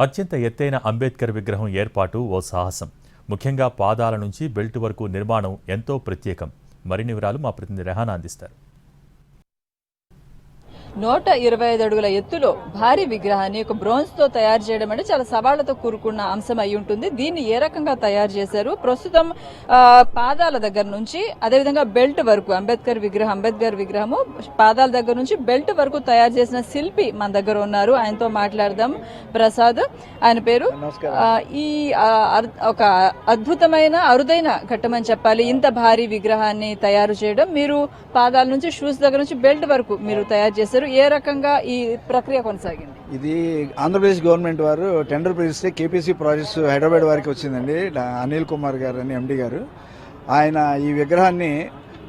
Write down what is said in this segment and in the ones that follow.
అత్యంత ఎత్తైన అంబేద్కర్ విగ్రహం ఏర్పాటు ఓ సాహసం. ముఖ్యంగా పాదాల నుంచి బెల్ట్ వరకు నిర్మాణం ఎంతో ప్రత్యేకం. మరిన్ని వివరాలు మా ప్రతినిధి రెహానా అందిస్తారు. నూట ఇరవై ఐదు అడుగుల ఎత్తులో భారీ విగ్రహాన్ని ఒక బ్రోన్స్తో తయారు చేయడం అంటే చాలా సవాళ్ళతో కూరుకున్న అంశం అయి ఉంటుంది. దీన్ని ఏ రకంగా తయారు చేశారు? ప్రస్తుతం పాదాల దగ్గర నుంచి అదేవిధంగా బెల్ట్ వరకు అంబేద్కర్ విగ్రహం అంబేద్కర్ విగ్రహము పాదాల దగ్గర నుంచి బెల్ట్ వరకు తయారు చేసిన శిల్పి మన దగ్గర ఉన్నారు. ఆయనతో మాట్లాడదాం. ప్రసాద్ ఆయన పేరు? ఈ ఒక అద్భుతమైన అరుదైన ఘట్టమని చెప్పాలి. ఇంత భారీ విగ్రహాన్ని తయారు చేయడం మీరు పాదాల నుంచి షూస్ దగ్గర నుంచి బెల్ట్ వరకు మీరు తయారు చేశారు ఏ రకంగా ఈ ప్రక్రియ కొనసాగింది? ఇది ఆంధ్రప్రదేశ్ గవర్నమెంట్ వారు టెండర్ పిలిస్తే కేపీసీ ప్రాజెక్ట్స్ హైదరాబాద్ వారికి వచ్చిందండి అనిల్ కుమార్ గారు అని ఎండి గారు. ఆయన ఈ విగ్రహాన్ని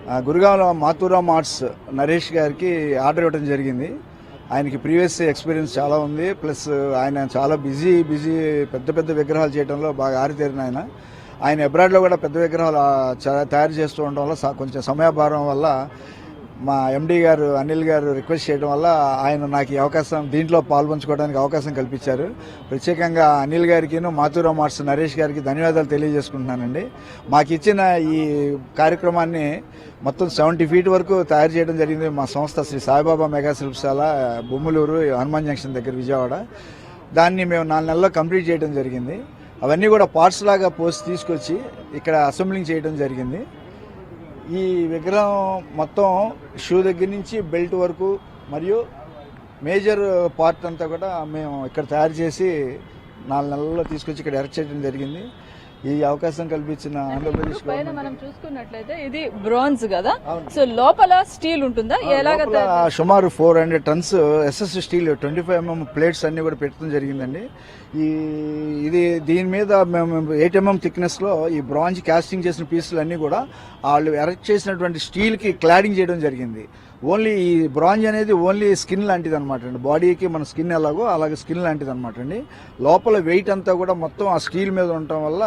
ఆ, గురుగాంలో మాతూరామ్ ఆర్ట్స్ నరేష్ గారికి ఆర్డర్ ఇవ్వడం జరిగింది. ఆయనకి ప్రీవియస్ ఎక్స్పీరియన్స్ చాలా ఉంది ప్లస్ ఆయన చాలా బిజీ బిజీ పెద్ద పెద్ద విగ్రహాలు చేయడంలో బాగా ఆరితేరిన ఆయన. ఆయన అబ్రాడ్లో కూడా పెద్ద విగ్రహాలు తయారు చేస్తూ ఉండడం వల్ల కొంచెం సమయభారం వల్ల మా ఎండీ గారు అనిల్ గారు రిక్వెస్ట్ చేయడం వల్ల ఆయన నాకు ఈ అవకాశం దీంట్లో పాల్పంచుకోవడానికి అవకాశం కల్పించారు. ప్రత్యేకంగా అనిల్ గారికిను మాతూరావు మార్స్ నరేష్ గారికి ధన్యవాదాలు తెలియజేసుకుంటున్నానండి. మాకు ఇచ్చిన ఈ కార్యక్రమాన్ని మొత్తం సెవెంటీ ఫీట్ వరకు తయారు చేయడం జరిగింది మా సంస్థ శ్రీ సాయిబాబా మెగా శిల్పశాల బొమ్మలూరు హనుమాన్ జంక్షన్ దగ్గర విజయవాడ. దాన్ని మేము నాలుగు నెలల్లో కంప్లీట్ చేయడం జరిగింది. అవన్నీ కూడా పార్ట్స్ లాగా పోసి తీసుకొచ్చి ఇక్కడ అసెంబ్లింగ్ చేయడం జరిగింది. ఈ విగ్రహం మొత్తం షూ దగ్గర నుంచి బెల్ట్ వరకు మరియు మేజర్ పార్ట్ అంతా కూడా మేము ఇక్కడ తయారు చేసి నాలుగు నెలల్లో తీసుకొచ్చి ఇక్కడ ఎరెక్ట్ చేయడం జరిగింది. ఈ అవకాశం కల్పించిన ఆంధ్రప్రదేశ్ పైన మనం చూసుకున్నట్లయితే ఇది బ్రాన్స్ కదా. సో లోపల స్టీల్ ఉంటుందా? ఎలాగ సుమారు four hundred tons SS steel twenty five MM plates అన్ని కూడా పెట్టడం జరిగిందండి. ఈ ఇది దీని మీద మేము ఎయిట్ ఎంఎం థిక్నెస్లో ఈ బ్రాంజ్ కాస్టింగ్ చేసిన పీసులు అన్ని కూడా వాళ్ళు ఎరెక్ట్ చేసినటువంటి స్టీల్కి క్లాడింగ్ చేయడం జరిగింది. ఓన్లీ ఈ బ్రాంజ్ అనేది ఓన్లీ స్కిన్ లాంటిది అనమాట అండి. బాడీకి మన స్కిన్ ఎలాగో అలాగే స్కిన్ లాంటిది అనమాట అండి. లోపల వెయిట్ అంతా కూడా మొత్తం ఆ స్టీల్ మీద ఉండటం వల్ల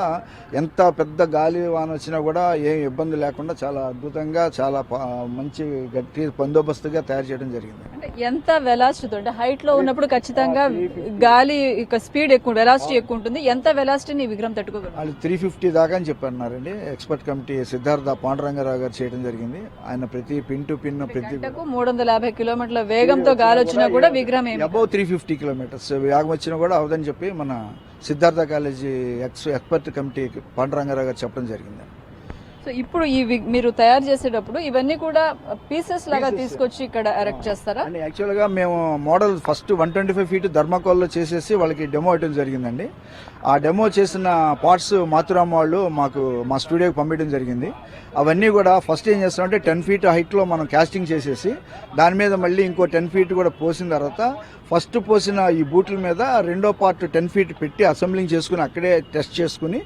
ఎంత పెద్ద గాలి వాన వచ్చినా కూడా ఏం ఇబ్బంది లేకుండా చాలా అద్భుతంగా చాలా మంచి గట్టి బందోబస్తుగా తయారు చేయడం జరిగింది. ఎంత వెలాసిటీ అంటే హైట్లో ఉన్నప్పుడు ఖచ్చితంగా గాలి స్పీడ్ ఎక్కువ వెలాసిటీ ఎక్కువ ఉంటుంది. ఎంత వెలాసిటీని ఈ విగ్రహం తట్టుకోగలరు వాళ్ళు త్రీ ఫిఫ్టీ దాకా అని చెప్పన్నారండి. ఎక్స్పర్ట్ కమిటీ సిద్ధార్థ పాండురంగారావు గారు చేయడం జరిగింది. ఆయన ప్రతి పిన్ టు పిన్ ప్రతి మూడు వందల యాభై కిలోమీటర్ల వేగంతో గాలి వచ్చినా కూడా విగ్రహం అబౌవ్ త్రీ ఫిఫ్టీ కిలోమీటర్స్ వేగం వచ్చినా కూడా అవదని చెప్పి మన Siddhartha college ex expert committee Pandurangarao గారు చెప్పడం జరిగింది. సో ఇప్పుడు ఈ వి- మీరు తయారు చేసేటప్పుడు ఇవన్నీ కూడా పీసెస్ లాగా. తీసుకొచ్చి ఇక్కడ ఎరెక్ట్ చేస్తారా? అండ్ యాక్చువల్గా మేము model first one twenty five feet ధర్మకోల్లో చేసేసి వాళ్ళకి డెమో ఇవ్వడం జరిగిందండి. ఆ డెమో చేసిన పార్ట్స్ మాతురామ్ వాళ్ళు మాకు మా స్టూడియోకి పంపించడం జరిగింది. అవన్నీ కూడా ఫస్ట్ ఏం చేస్తామంటే టెన్ ఫీట్ హైట్లో మనం కాస్టింగ్ చేసేసి దాని మీద మళ్ళీ ఇంకో టెన్ ఫీట్ కూడా పోసిన తర్వాత ఫస్ట్ పోసిన ఈ బూట్ల మీద రెండో పార్ట్ టెన్ ఫీట్ పెట్టి అసెంబ్లింగ్ చేసుకుని అక్కడే టెస్ట్ చేసుకుని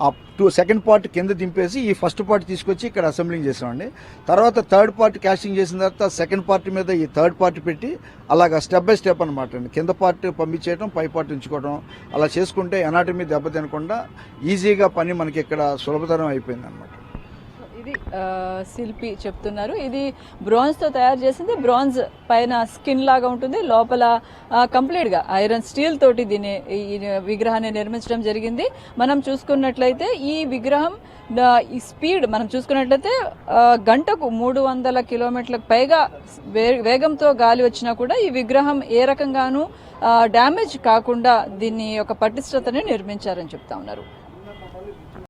ఆ టూ సెకండ్ పార్ట్ కింద దింపేసి ఈ ఫస్ట్ పార్ట్ తీసుకొచ్చి ఇక్కడ అసెంబ్లింగ్ చేసామండి తర్వాత థర్డ్ పార్ట్ క్యాస్టింగ్ చేసిన తర్వాత సెకండ్ పార్ట్ మీద ఈ థర్డ్ పార్ట్ పెట్టి అలాగా స్టెప్ బై స్టెప్ అనమాట అండి. కింద పార్ట్ పంపించేయడం పై పార్ట్ ఉంచుకోవడం అలా చేసుకుంటే ఎనాటమీ దెబ్బ తినకుండా ఈజీగా పని మనకి ఇక్కడ సులభతరం అయిపోయింది అనమాట ఇది శిల్పి చెప్తున్నారు. ఇది బ్రాంజ్తో తయారు చేసింది. బ్రాంజ్ పైన స్కిన్ లాగా ఉంటుంది. లోపల కంప్లీట్గా ఐరన్ స్టీల్ తోటి దీన్ని ఈ విగ్రహాన్ని నిర్మించడం జరిగింది. మనం చూసుకున్నట్లయితే ఈ విగ్రహం ఈ స్పీడ్ మనం చూసుకున్నట్లయితే గంటకు మూడు వందల కిలోమీటర్లకు పైగా వేగంతో గాలి వచ్చినా కూడా ఈ విగ్రహం ఏ రకంగానూ డ్యామేజ్ కాకుండా దీన్ని ఒక పటిష్టతని నిర్మించారని చెప్తా ఉన్నారు.